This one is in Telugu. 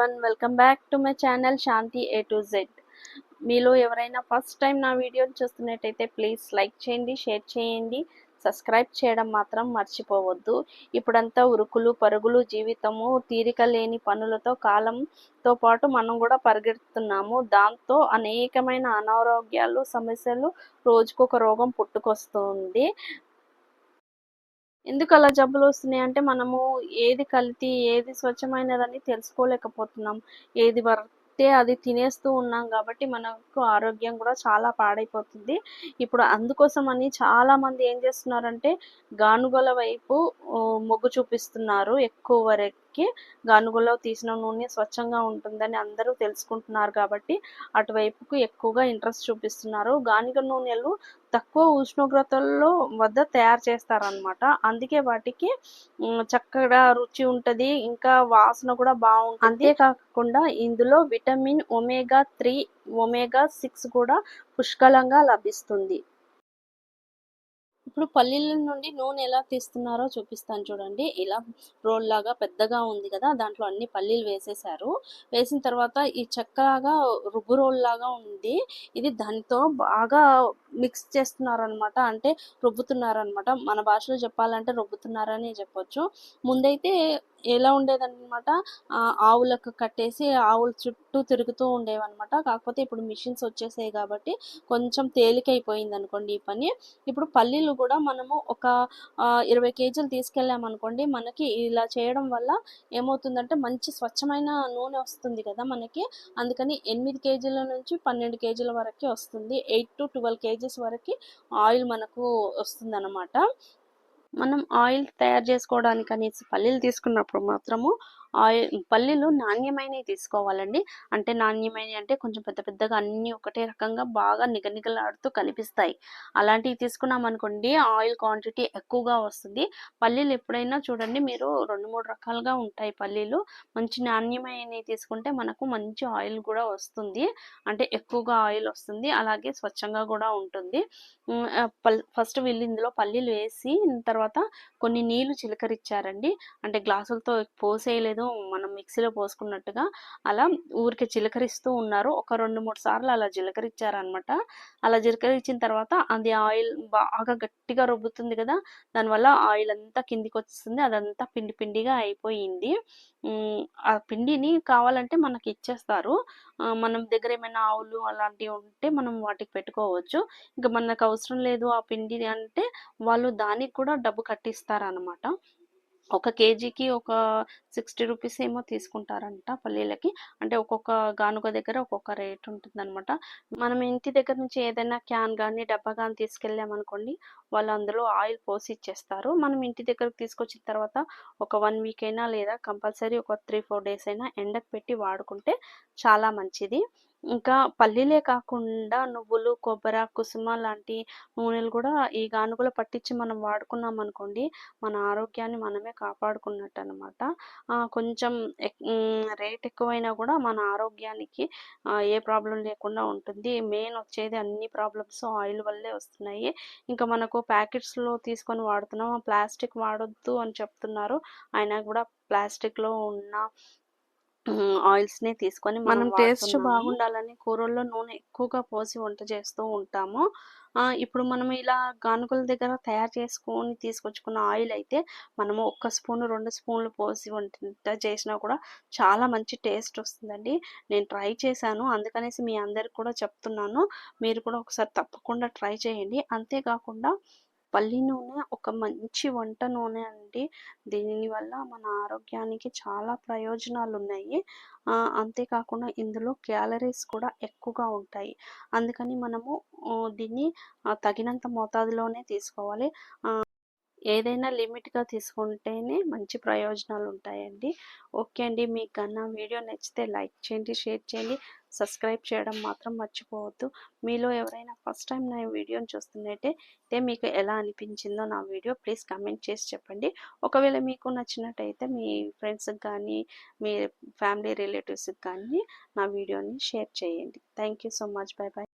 One welcome back to my channel Shanti A to Z మీలో ఎవరైనా ఫస్ట్ టైం నా వీడియోని చూస్తున్నట్టయితే ప్లీజ్ లైక్ చేయండి షేర్ చేయండి. సబ్స్క్రైబ్ చేయడం మాత్రం మర్చిపోవద్దు. ఇప్పుడంతా ఉరుకులు పరుగులు జీవితము తీరిక లేని పనులతో కాలంతో పాటు మనం కూడా పరిగెడుతున్నాము. దాంతో అనేకమైన అనారోగ్యాలు సమస్యలు రోజుకొక రోగం పుట్టుకొస్తుంది. ఎందుకు అలా జబ్బులు వస్తున్నాయి అంటే మనము ఏది కల్తీ ఏది స్వచ్ఛమైనదని తెలుసుకోలేకపోతున్నాం. ఏది పడితే అది తినేస్తూ ఉన్నాం కాబట్టి మనకు ఆరోగ్యం కూడా చాలా పాడైపోతుంది. ఇప్పుడు అందుకోసం అని చాలా మంది ఏం చేస్తున్నారంటే గానుగల వైపు మొగ్గు చూపిస్తున్నారు. ఎక్కువ వరకు గానుగలో తీసిన నూనె స్వచ్ఛంగా ఉంటుందని అందరూ తెలుసుకుంటున్నారు కాబట్టి అటువైపుకు ఎక్కువగా ఇంట్రెస్ట్ చూపిస్తున్నారు. గానుగ నూనెలు తక్కువ ఉష్ణోగ్రతల్లో వద్ద తయారు చేస్తారనమాట అందుకే వాటికి చక్కగా రుచి ఉంటుంది ఇంకా వాసన కూడా బాగుంటుంది. అంతేకాకుండా ఇందులో vitamin omega three omega six కూడా పుష్కలంగా లభిస్తుంది. ఇప్పుడు పల్లీల నుండి నూనె ఎలా తీస్తున్నారో చూపిస్తాను చూడండి. ఇలా రోల్ లాగా పెద్దగా ఉంది కదా దాంట్లో అన్ని పల్లీలు వేసేసారు వేసిన తర్వాత ఈ చెక్కలాగా రుబ్బు రోల్ లాగా ఉంది. ఇది దానితో బాగా మిక్స్ చేస్తున్నారనమాట. అంటే రుబ్బుతున్నారనమాట. మన భాషలో చెప్పాలంటే రుబ్బుతున్నారని చెప్పొచ్చు. ముందైతే ఎలా ఉండేదన్నమాట? ఆవులకు కట్టేసి ఆవుల చుట్టూ తిరుగుతూ ఉండేవన్నమాట. కాకపోతే ఇప్పుడు మిషన్స్ వచ్చేసాయి కాబట్టి కొంచెం తేలికైపోయింది అనుకోండి ఈ పని. ఇప్పుడు పల్లీలు కూడా మనము ఒక ఇరవై కేజీలు తీసుకెళ్ళామనుకోండి మనకి ఇలా చేయడం వల్ల ఏమవుతుందంటే మంచి స్వచ్ఛమైన నూనె వస్తుంది కదా మనకి. అందుకని ఎనిమిది కేజీల నుంచి పన్నెండు కేజీల వరకు వస్తుంది. ఎయిట్ టు ట్వెల్వ్ కేజీస్ వరకు ఆయిల్ మనకు వస్తుంది మనం ఆయిల్ తయారు చేసుకోవడానికి అనేసి పల్లీలు తీసుకున్నప్పుడు మాత్రము ఆయిల్ పల్లీలు నాణ్యమైనవి తీసుకోవాలండి. అంటే నాణ్యమైనవి అంటే కొంచెం పెద్ద పెద్దగా అన్నీ ఒకటే రకంగా బాగా నిగనిగలాడుతూ కనిపిస్తాయి. అలాంటివి తీసుకున్నాం అనుకోండి ఆయిల్ క్వాంటిటీ ఎక్కువగా వస్తుంది. పల్లీలు ఎప్పుడైనా చూడండి మీరు రెండు మూడు రకాలుగా ఉంటాయి పల్లీలు. మంచి నాణ్యమైనవి తీసుకుంటే మనకు మంచి ఆయిల్ కూడా వస్తుంది. అంటే ఎక్కువగా ఆయిల్ వస్తుంది అలాగే స్వచ్ఛంగా కూడా ఉంటుంది. ఫస్ట్ వీళ్ళు ఇందులో పల్లీలు వేసి తర్వాత కొన్ని నీళ్ళు చిలకరిచ్చారండి. అంటే గ్లాసులతో పోసేయలేదు మనం మిక్సీలో పోసుకున్నట్టుగా అలా ఊరికి చిలకరిస్తూ ఉన్నారు. ఒక రెండు మూడు సార్లు అలా చిలకరించారనమాట అలా చిలకరించిన తర్వాత అది ఆయిల్ బాగా గట్టిగా రుబ్బుతుంది కదా దానివల్ల ఆయిల్ అంతా కిందికి వచ్చేస్తుంది అదంతా పిండి పిండిగా అయిపోయింది. ఆ పిండిని కావాలంటే మనకి ఇచ్చేస్తారు. మనం దగ్గర ఏమైనా ఆవులు అలాంటివి ఉంటే మనం వాటికి పెట్టుకోవచ్చు. ఇంకా మనకు అవసరం లేదు ఆ పిండి అంటే వాళ్ళు దానికి కూడా డబ్బు కట్టిస్తారనమాట ఒక కేజీకి ఒక సిక్స్టీ రూపీస్ ఏమో తీసుకుంటారంట పల్లీలకి. అంటే ఒక్కొక్క గానుగ దగ్గర ఒక్కొక్క రేట్ ఉంటుందన్నమాట. మనం ఇంటి దగ్గర నుంచి ఏదైనా క్యాన్ కానీ డబ్బా కానీ తీసుకెళ్ళామనుకోండి వాళ్ళు అందులో ఆయిల్ పోసి ఇచ్చేస్తారు. మనం ఇంటి దగ్గరకు తీసుకొచ్చిన తర్వాత ఒక వన్ వీక్ అయినా లేదా కంపల్సరీ ఒక త్రీ ఫోర్ డేస్ అయినా ఎండకు పెట్టి వాడుకుంటే చాలా మంచిది. ఇంకా పల్లీలే కాకుండా నువ్వులు కొబ్బరి కుసుమ లాంటి నూనెలు కూడా ఈ గానుగలో పట్టించి మనం వాడుకున్నాం అనుకోండి మన ఆరోగ్యాన్ని మనమే కాపాడుకున్నట్టు అనమాట కొంచెం రేట్ ఎక్కువైనా కూడా మన ఆరోగ్యానికి ఏ ప్రాబ్లం లేకుండా ఉంటుంది. మెయిన్ వచ్చేది అన్ని ప్రాబ్లమ్స్ ఆయిల్ వల్లే వస్తున్నాయి. ఇంకా మనకు ప్యాకెట్స్లో తీసుకొని వాడుతున్నాం. ప్లాస్టిక్ వాడొద్దు అని చెప్తున్నారు. అయినా కూడా ప్లాస్టిక్లో ఉన్న ఆయిల్స్ని తీసుకొని మనం టేస్ట్ బాగుండాలని కూరల్లో నూనె ఎక్కువగా పోసి వంట చేస్తూ ఉంటాము. ఆ ఇప్పుడు మనం ఇలా గానుగల దగ్గర తయారు చేసుకొని తీసుకొచ్చుకున్న ఆయిల్ అయితే మనము ఒక్క స్పూన్ రెండు స్పూన్లు పోసి వంట చేసినా కూడా చాలా మంచి టేస్ట్ వస్తుందండి. నేను ట్రై చేశాను. అందుకనేసి మీ అందరికి కూడా చెప్తున్నాను. మీరు కూడా ఒకసారి తప్పకుండా ట్రై చేయండి. అంతేకాకుండా పల్లి నూనె ఒక మంచి వంట నూనె అండి. దీనివల్ల మన ఆరోగ్యానికి చాలా ప్రయోజనాలు ఉన్నాయి అంతేకాకుండా ఇందులో క్యాలరీస్ కూడా ఎక్కువగా ఉంటాయి. అందుకని మనము దీన్ని తగినంత మోతాదులోనే తీసుకోవాలి. ఏదైనా లిమిట్గా తీసుకుంటేనే మంచి ప్రయోజనాలు ఉంటాయండి ఓకే అండి. మీకు కన్నా వీడియో నచ్చితే లైక్ చేయండి షేర్ చేయండి. సబ్స్క్రైబ్ చేయడం మాత్రం మర్చిపోవద్దు. మీలో ఎవరైనా ఫస్ట్ టైం నా వీడియోని చూస్తున్నట్టయితే మీకు ఎలా అనిపించిందో నా వీడియో ప్లీజ్ కమెంట్ చేసి చెప్పండి. ఒకవేళ మీకు నచ్చినట్టయితే మీ ఫ్రెండ్స్కి కానీ మీ ఫ్యామిలీ రిలేటివ్స్కి కానీ నా వీడియోని షేర్ చేయండి. Thank you so much. Bye bye